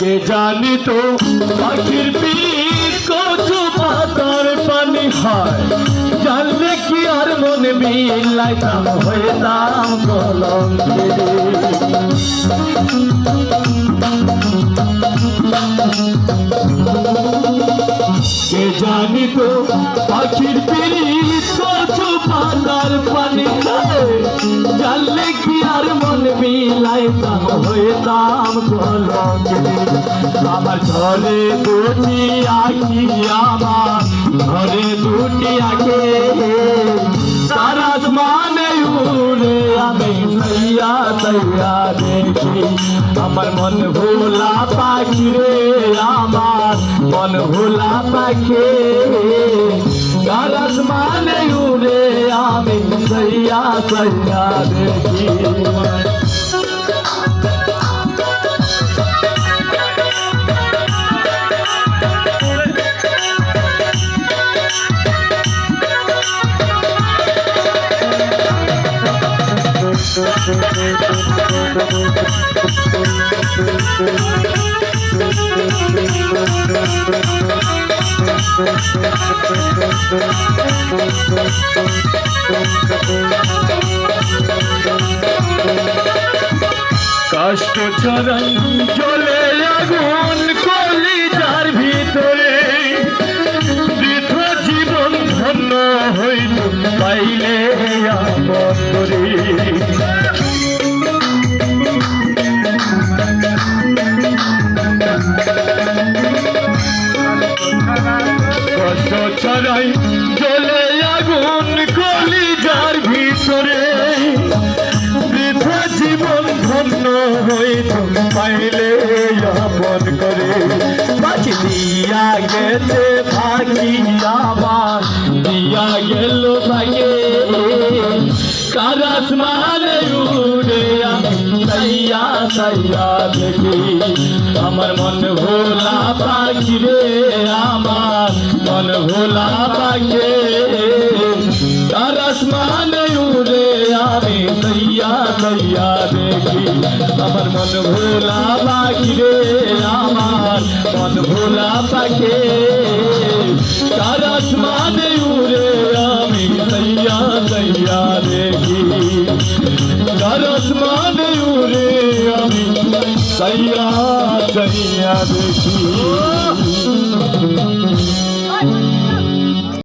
কে জানি তো পাখির পিঠ কচু পাতার পানি হয়। জানলে কি আর মনে জানি তো পাখির পিড়ি করছ পানি? হইতাম কলঙ্কিনী আমার ঘরে দুটি আঁকি আমার, ঘরে দুটি আঁকে। সারা মানে উড়ে আমি সৈয়া সৈয়া দেখি। আমার মন ভোলা পাখি রে আমার, মন ভোলা পাখি। সারা মানে উড়ে আমি সৈয়া সৈয়া দেখি। কষ্ট চরণ জ্বলে আগুন কলিজার ভিতরে বৃথ জীবন ধন্য হইল পাইলে আপন কষ্ট ছড়াই জ্বলে আগুন কলিজার ভিতরে বৃথা জীবন ধন্য হইত পাইলে গেছে থাকি আবার, দিয়া গেল তাকে কারাস মানে উড়ে সাইয়া সাইয়া দেখি। আমার মন ভোলা পাখি রে আমার, মন ভোলা পাখি কারাস মানে উড়ে আমি সাইয়া সাইয়া দেখি আমার মন ভোলা পাখি রে, আমার মন ভোলা পাখি। কারাস মানে উড়ে আমি সাইয়া সাইয়া দেখি কারাস মানে উড়ে আমি সাইয়া সাইয়া দেখি